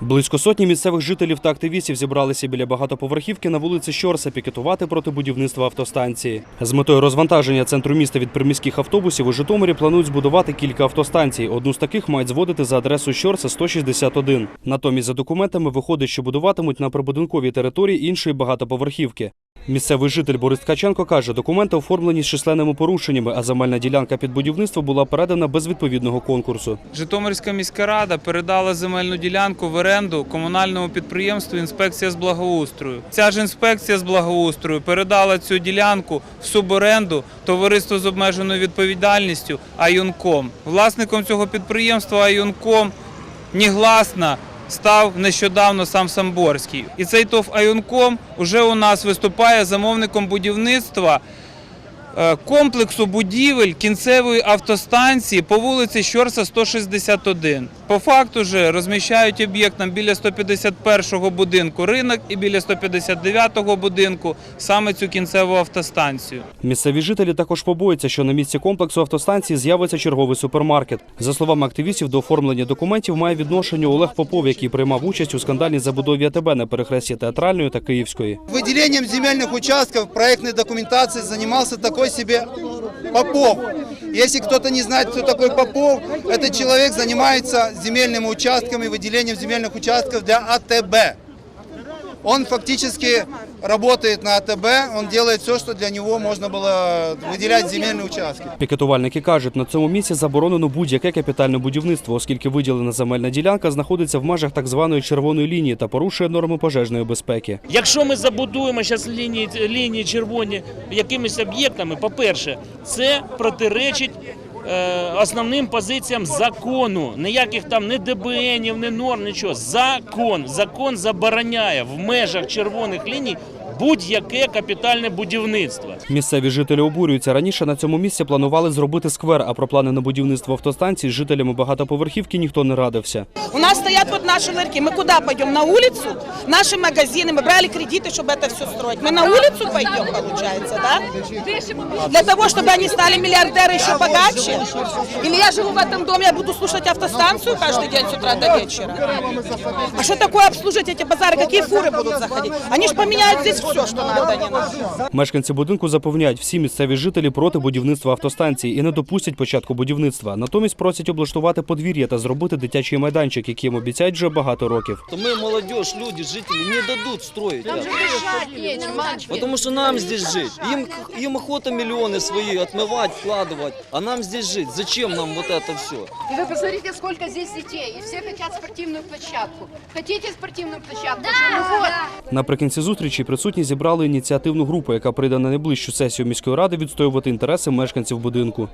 Близько сотні місцевих жителів та активістів зібралися біля багатоповерхівки на вулиці Щорса пікетувати проти будівництва автостанції. З метою розвантаження центру міста від приміських автобусів у Житомирі планують збудувати кілька автостанцій. Одну з таких мають зводити за адресою Щорса 161. Натомість за документами виходить, що будуватимуть на прибудинковій території іншої багатоповерхівки. Місцевий житель Борис Ткаченко каже, документи оформлені з численними порушеннями, а земельна ділянка під будівництво була передана без відповідного конкурсу. Житомирська міська рада передала земельну ділянку в оренду комунальному підприємству Інспекція з благоустрою. Ця ж інспекція з благоустрою передала цю ділянку в суборенду товариство з обмеженою відповідальністю Аюнком. Власником цього підприємства Аюнком негласно став нещодавно сам Самборський. І цей ТОВ Аюнком вже у нас виступає замовником будівництва комплексу будівель кінцевої автостанції по вулиці Щорса 161. По факту же розміщають об'єкт там біля 151-го будинку ринок і біля 159-го будинку саме цю кінцеву автостанцію. Місцеві жителі також побоюються, що на місці комплексу автостанції з'явиться черговий супермаркет. За словами активістів, до оформлення документів має відношення Олег Попов, який приймав участь у скандальній забудові АТБ на перехресті театральної та Київської. Выделением земельных участков проектной документации занимался такой себе Попов. Если кто-то не знает, кто такой Попов, этот человек занимается земельными участками, выделением земельных участков для АТБ. Он фактически работает на АТБ, он делает все, что для него можно было выделять земельные участки. Пікетувальники кажуть, на цьому місці заборонено будь-яке капітальне будівництво, оскільки виділена земельна ділянка знаходиться в межах так званої червоної лінії та порушує норми пожежної безпеки. Якщо ми забудуємо зараз лінії, лінії червоні якимись об'єктами, по-перше, це протиречить е, основним позиціям закону. Ніяких там не ДБНів, не норм, нічого. Закон. Закон забороняє в межах червоних ліній будь-яке капітальне будівництво. Місцеві жителі обурюються. Раніше на цьому місці планували зробити сквер, а про плани на будівництво автостанції з жителями багатоповерхівки ніхто не радився. У нас стоят вот наши ларьки. Мы куда пойдем? На улицу? Наши магазины. Мы брали кредиты, чтобы это все строить. Мы на улицу пойдем, получается, да? Для того, чтобы они стали миллиардеры еще богаче? Или я живу в этом доме, я буду слушать автостанцию каждый день с утра до вечера? А что такое обслуживать эти базары? Какие фуры будут заходить? Они же поменяют здесь все, что надо, не надо. Мешканці будинку запевняють, всі місцеві жителі проти будівництва автостанції і не допустять початку будівництва. Натомість просять облаштувати подвір'я та зробити дитячий майданчик, який їм обіцяють вже багато років. то мы, молодежь, люди, жители, не дадут строить. это. Потому что нам здесь жить. Им, им охота миллионы свои отмывать, вкладывать, а нам здесь жить. Зачем нам вот это все? И вы посмотрите, сколько здесь детей. И все хотят спортивную площадку. Хотите спортивную площадку? Да! Ну вот. Наприкінці зустрічі присутні зібрали ініціативну групу, яка прийде на найближчу сесію міської ради відстоювати інтереси мешканців будинку.